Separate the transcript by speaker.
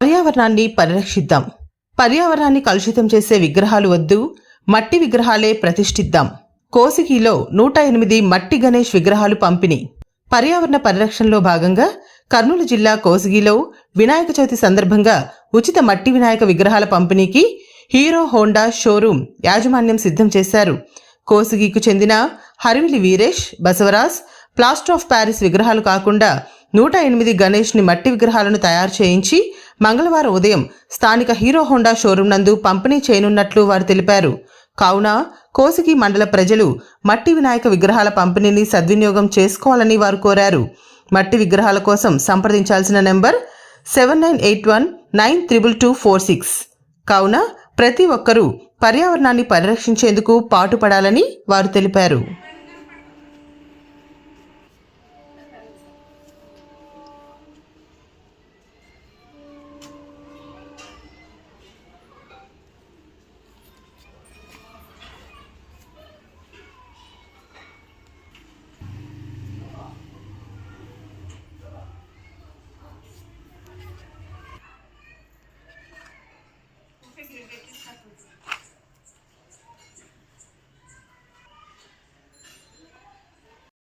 Speaker 1: పర్యావరణాన్ని పరిరక్షిద్దాం. పర్యావరణాన్ని కలుషితం చేసే విగ్రహాలు వద్దు మట్టి విగ్రహాలే ప్రతిష్ఠిద్దాం. కోసికిలో నూట ఎనిమిది మట్టి గణేష్ విగ్రహాలు పంపిణీ. పర్యావరణ పరిరక్షణలో భాగంగా కర్నూలు జిల్లా కోసిగిలో వినాయక చవితి సందర్భంగా ఉచిత మట్టి వినాయక విగ్రహాల పంపిణీకి హీరో హోండా షోరూం యాజమాన్యం సిద్ధం చేశారు. కోసిగికు చెందిన హరివిలి Veeresh Basavaraj plaster of Paris విగ్రహాలు కాకుండా నూట ఎనిమిది గణేష్ని మట్టి విగ్రహాలను తయారు చేయించి మంగళవారం ఉదయం స్థానిక హీరో హోండా షోరూం నందు పంపిణీ చేయనున్నట్లు వారు తెలిపారు. కావున కోసిగి మండల ప్రజలు మట్టి వినాయక విగ్రహాల పంపిణీని సద్వినియోగం చేసుకోవాలని వారు కోరారు. మట్టి విగ్రహాల కోసం సంప్రదించాల్సిన number seven nine eight one nine triple two four six. కావున ప్రతి ఒక్కరూ పర్యావరణాన్ని పరిరక్షించేందుకు పాటుపడాలని వారు తెలిపారు.